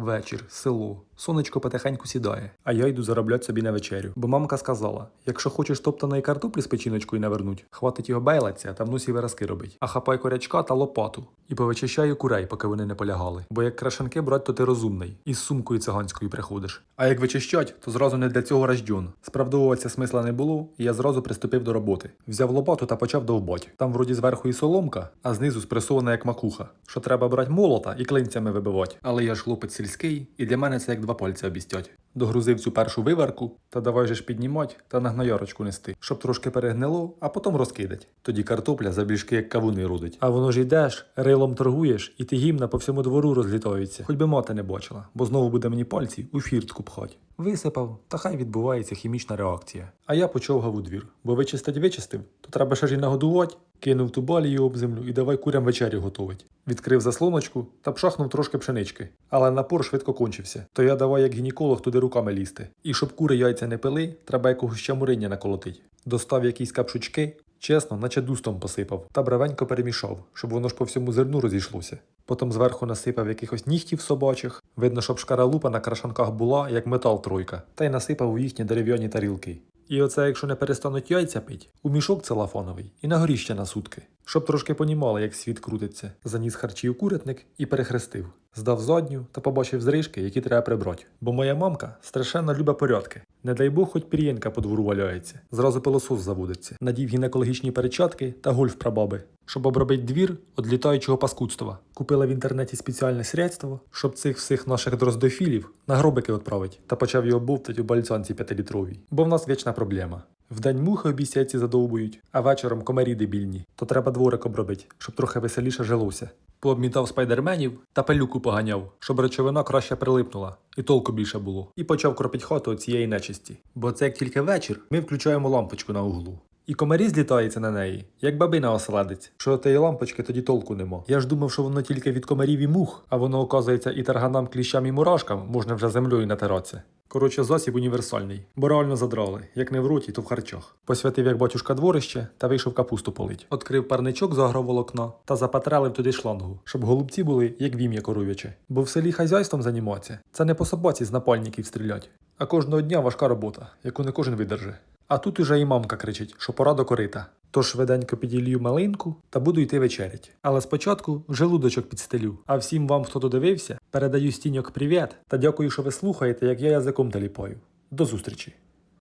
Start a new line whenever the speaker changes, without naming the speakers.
Вечір, село. Сонечко потихеньку сідає, а я йду заробляти собі на вечерю. Бо мамка сказала: якщо хочеш топтаної картоплі з печіночкою навернуть, хватить його бейлаця та в носі виразки робить. А хапай корячка та лопату. І повичищаю курей, поки вони не полягали. Бо як крашанки брать, то ти розумний. І з сумкою циганською приходиш. А як вичищать, то зразу не для цього рожден. Справдовуватися смисла не було, і я зразу приступив до роботи. Взяв лопату та почав довбать. Там вроді зверху і соломка, а знизу спресована як макуха. Що треба брати молота і клинцями вибивати. Але я ж хлопець сільський, і для мене це як два пальці обістять. Догрузив цю першу виварку, та давай же ж піднімать та на гноярочку нести, щоб трошки перегнило, а потім розкидать. Тоді картопля забільшки як кавуни родить. А воно ж йдеш, рилом торгуєш, і ти гімна по всьому двору розлітаються. Хоч би мати не бачила, бо знову буде мені пальці у фіртку пхать. Висипав, та хай відбувається хімічна реакція. А я почовгав у двір, бо вичистить вичистив, то треба ще ж і нагодувати. Кинув ту балію об землю і давай курям вечерю готовить. Відкрив заслоночку та пшахнув трошки пшенички. Але напор швидко кончився. То я давай як гінеколог туди руками лізти. І щоб кури яйця не пили, треба якогось чамуриння наколотить. Достав якісь капшучки, чесно, наче дустом посипав, та бравенько перемішав, щоб воно ж по всьому зерну розійшлося. Потім зверху насипав якихось нігтів собачих. Видно, щоб шкаралупа на крашанках була, як метал тройка, та й насипав у їхні дерев'яні тарілки. І оце, якщо не перестануть яйця пить, у мішок целофановий і на горіще на сутки. Щоб трошки понімали, як світ крутиться. Заніс харчі у курятник і перехрестив. Здав задню та побачив зрижки, які треба прибрати. Бо моя мамка страшенно любить порядки. Не дай Бог, хоч пір'єнка по двору валяється. Зразу пилосос заводиться. Надів гінекологічні перечатки та гольф прабаби. Щоб обробити двір від літаючого паскудства. Купила в інтернеті спеціальне средство, щоб цих всіх наших дроздофілів на гробики відправить, та почав його бовтати у бальцанці п'ятилітровій. Бо в нас вічна проблема. Вдень мухи обіцяйці задовбують, а вечором комарі дебільні. То треба дворик обробити, щоб трохи веселіше жилося. Пообмітав спайдерменів та пилюку поганяв, щоб речовина краще прилипнула, і толку більше було. І почав кропить хату цієї нечисті. Бо це як тільки вечір, ми включаємо лампочку на углу. І комарі злітаються на неї, як бабина оселедець. Що тієї лампочки тоді толку нема. Я ж думав, що воно тільки від комарів і мух, а воно, оказується, і тарганам, кліщам і мурашкам можна вже землею натиратися. Коротше, засіб універсальний, бо реально задрали, як не в роті, то в харчах. Посвятив як батюшка дворище та вийшов капусту полить. Открив парничок за агроволокна та запатрелив туди шлангу, щоб голубці були як вім'я коров'яче. Бо в селі хазяйством займатися. Це не по собаці з напальників стрілять. А кожного дня важка робота, яку не кожен видержи. А тут уже і мамка кричить, що пора до корита. Тож швиденько піділью малинку та буду йти вечерять. Але спочатку желудочок підстелю. А всім вам, хто додивився, передаю стіньок привіт та дякую, що ви слухаєте, як я язиком таліпаю. До зустрічі!